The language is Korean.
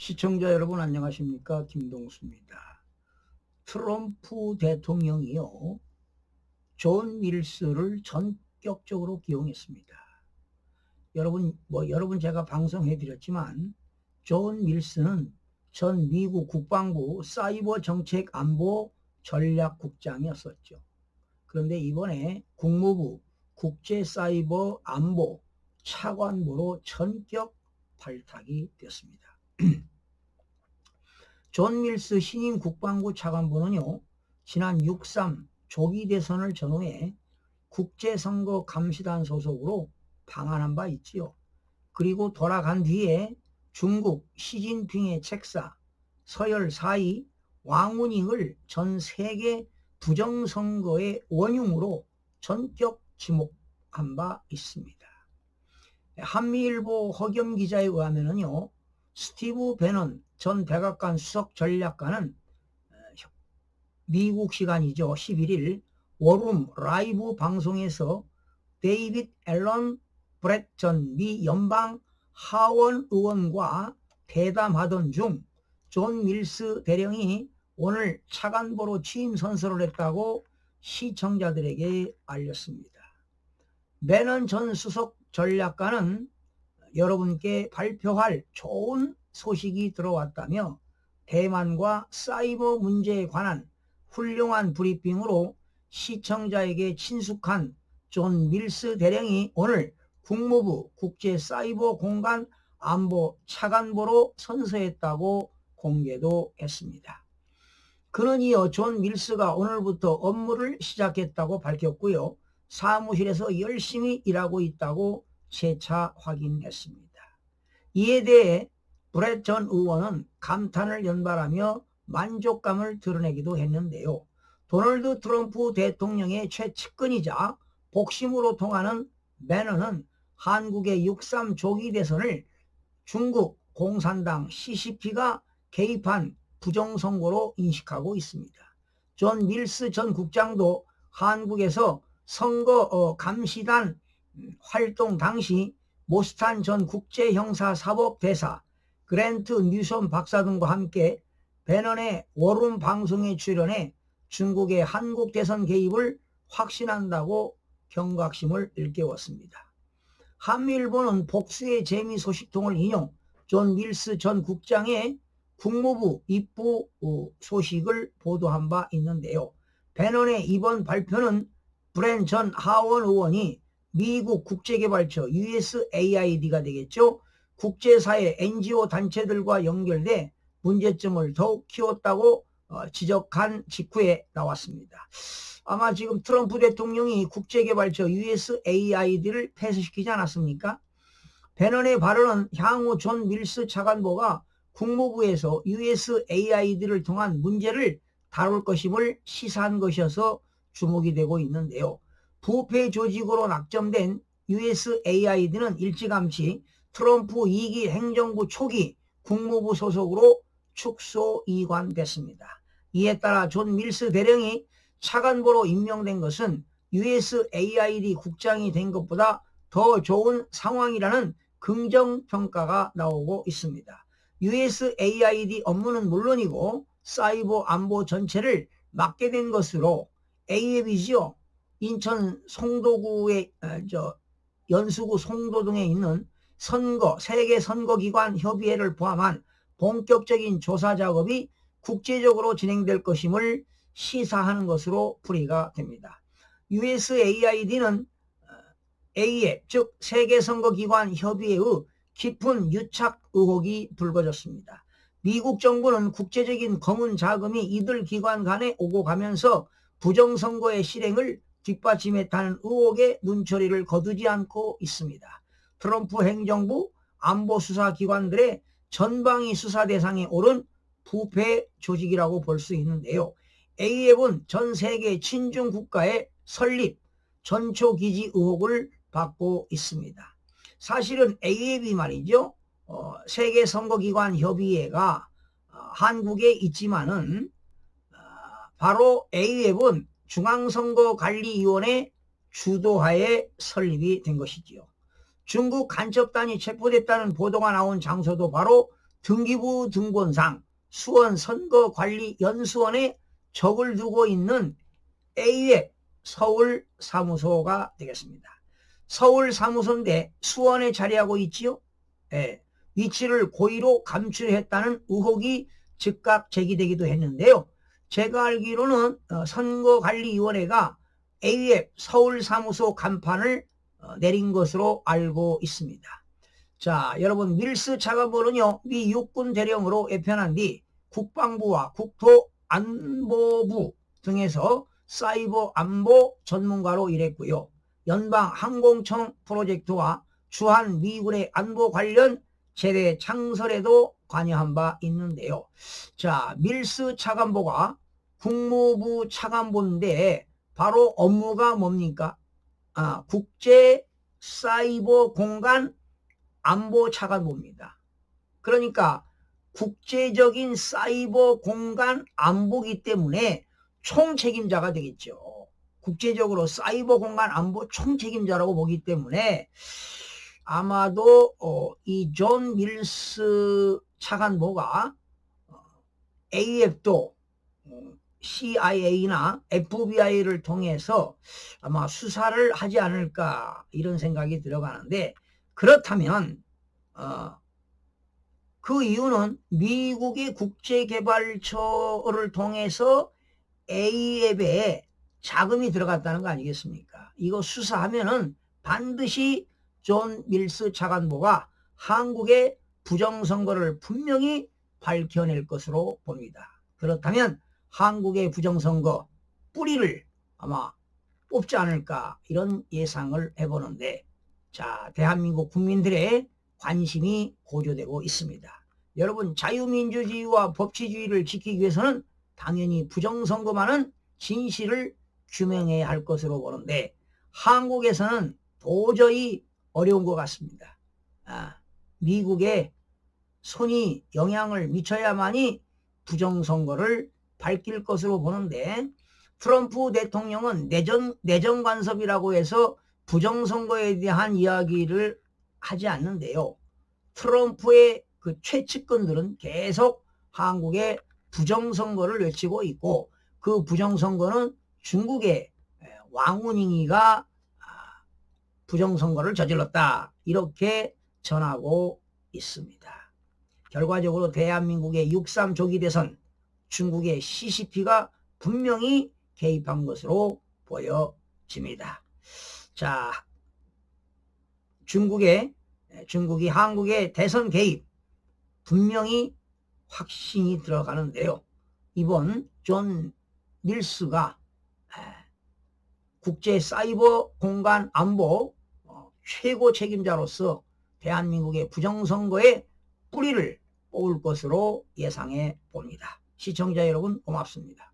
시청자 여러분 안녕하십니까 김동수입니다. 트럼프 대통령이요 존 밀스를 전격적으로 기용했습니다. 여러분 뭐 여러분 제가 방송해 드렸지만 존 밀스는 전 미국 국방부 사이버 정책 안보 전략국장이었었죠. 그런데 이번에 국무부 국제 사이버 안보 차관보로 전격 발탁이 됐습니다. 존 밀스 신임 국방부 차관보는요, 지난 6.3 조기 대선을 전후해 국제선거 감시단 소속으로 방한한 바 있지요. 그리고 돌아간 뒤에 중국 시진핑의 책사 서열 4위 왕우닝을 전 세계 부정선거의 원흉으로 전격 지목한 바 있습니다. 한미일보 허겸 기자에 의하면요, 스티브 베넌 전 백악관 수석 전략관은 어, 미국 시간이죠. 11일 워룸 라이브 방송에서 데이빗 앨런 브렛 전 미 연방 하원 의원과 대담하던 중 존 밀스 대령이 오늘 차관보로 취임 선서를 했다고 시청자들에게 알렸습니다. 베넌 전 수석 전략가는 여러분께 발표할 좋은 소식이 들어왔다며 대만과 사이버 문제에 관한 훌륭한 브리핑으로 시청자에게 친숙한 존 밀스 대령이 오늘 국무부 국제 사이버 공간 안보 차관보로 선서했다고 공개도 했습니다. 그는 이어 존 밀스가 오늘부터 업무를 시작했다고 밝혔고요. 사무실에서 열심히 일하고 있다고 재차 확인했습니다. 이에 대해 브렛 전 의원은 감탄을 연발하며 만족감을 드러내기도 했는데요. 도널드 트럼프 대통령의 최측근이자 복심으로 통하는 매너는 한국의 6.3 조기 대선을 중국 공산당 CCP가 개입한 부정선거로 인식하고 있습니다. 존 밀스 전 국장도 한국에서 선거 어, 감시단 활동 당시 모스탄 전 국제형사사법대사 그랜트 뉴섬 박사 등과 함께 베넌의 워룸 방송에 출연해 중국의 한국 대선 개입을 확신한다고 경각심을 일깨웠습니다. 한미일보는 복수의 재미 소식통을 인용 존 밀스 전 국장의 국무부 입부 어, 소식을 보도한 바 있는데요. 베넌의 이번 발표는 브랜 전 하원 의원이 미국 국제개발처 USAID가 되겠죠. 국제사회 NGO 단체들과 연결돼 문제점을 더욱 키웠다고 어, 지적한 직후에 나왔습니다. 아마 지금 트럼프 대통령이 국제개발처 USAID를 폐쇄시키지 않았습니까? 베넌의 발언은 향후 존 밀스 차관보가 국무부에서 USAID를 통한 문제를 다룰 것임을 시사한 것이어서 주목이 되고 있는데요. 부패 조직으로 낙점된 USAID는 일찌감치 트럼프 2기 행정부 초기 국무부 소속으로 축소 이관됐습니다. 이에 따라 존 밀스 대령이 차관보로 임명된 것은 USAID 국장이 된 것보다 더 좋은 상황이라는 긍정 평가가 나오고 있습니다. USAID 업무는 물론이고 사이버 안보 전체를 맡게 된 것으로 AF이지요. 인천 송도구의 어, 저 연수구 송도 등에 있는 선거 세계 선거기관 협의회를 포함한 본격적인 조사 작업이 국제적으로 진행될 것임을 시사하는 것으로 풀이가 됩니다. USAID는 AF 즉 세계선거기관 협의회의 깊은 유착 의혹이 불거졌습니다. 미국 정부는 국제적인 검은 자금이 이들 기관 간에 오고 가면서 부정선거의 실행을 뒷받침했다는 의혹의 눈초리를 거두지 않고 있습니다. 트럼프 행정부 안보수사기관들의 전방위 수사 대상에 오른 부패 조직이라고 볼 수 있는데요. AF은 전 세계 친중 국가의 설립, 전초기지 의혹을 받고 있습니다. 사실은 AF이 말이죠. 어, 세계선거기관 협의회가 어, 한국에 있지만은 바로 AF은 중앙선거관리위원회 주도하에 설립이 된 것이지요. 중국 간첩단이 체포됐다는 보도가 나온 장소도 바로 등기부 등본상 수원 선거관리연수원에 적을 두고 있는 A의 서울 사무소가 되겠습니다. 서울 사무소인데 수원에 자리하고 있지요. 예, 위치를 고의로 감출했다는 의혹이 즉각 제기되기도 했는데요. 제가 알기로는 어, 선거관리위원회가 A의 서울 사무소 간판을 어, 내린 것으로 알고 있습니다. 자, 여러분 밀스 차관보는요. 미 육군 대령으로 예편한 뒤 국방부와 국토안보부 등에서 사이버 안보 전문가로 일했고요. 연방 항공청 프로젝트와 주한 미군의 안보 관련 제대 창설에도 관여한 바 있는데요. 자, 밀스 차관보가 국무부 차관보인데 바로 업무가 뭡니까? 아, 국제 사이버 공간 안보 차관보입니다. 그러니까 국제적인 사이버 공간 안보기 때문에 총책임자가 되겠죠. 국제적으로 사이버 공간 안보 총책임자라고 보기 때문에 아마도 어, 이존 밀스 차관보가 어, AF도 어, CIA나 FBI를 통해서 아마 수사를 하지 않을까 이런 생각이 들어가는데 그렇다면 어, 그 이유는 미국의 국제개발처를 통해서 A앱에 자금이 들어갔다는 거 아니겠습니까? 이거 수사하면은 반드시 존 밀스 차관보가 한국의 부정선거를 분명히 밝혀낼 것으로 봅니다. 그렇다면 한국의 부정선거 뿌리를 아마 뽑지 않을까 이런 예상을 해보는데 자 대한민국 국민들의 관심이 고조되고 있습니다. 여러분 자유민주주의와 법치주의를 지키기 위해서는 당연히 부정선거만은 진실을 규명해야 할 것으로 보는데 한국에서는 도저히 어려운 것 같습니다. 아, 미국의 손이 영향을 미쳐야만이 부정선거를 밝힐 것으로 보는데 트럼프 대통령은 내전, 내정 간섭이라고 해서 부정선거에 대한 이야기를 하지 않는데요. 트럼프의 그 최측근들은 계속 한국의 부정선거를 외치고 있고 그 부정선거는 중국의 왕우닝이가 부정선거를 저질렀다. 이렇게 전하고 있습니다. 결과적으로 대한민국의 6.3 조기 대선 중국의 CCP가 분명히 개입한 것으로 보여집니다. 자, 중국의 중국이 한국의 대선 개입 분명히 확신이 들어가는데요. 이번 존 밀스가 국제 사이버 공간 안보 어, 최고 책임자로서 대한민국의 부정선거의 뿌리를 뽑을 것으로 예상해 봅니다. 시청자 여러분 고맙습니다.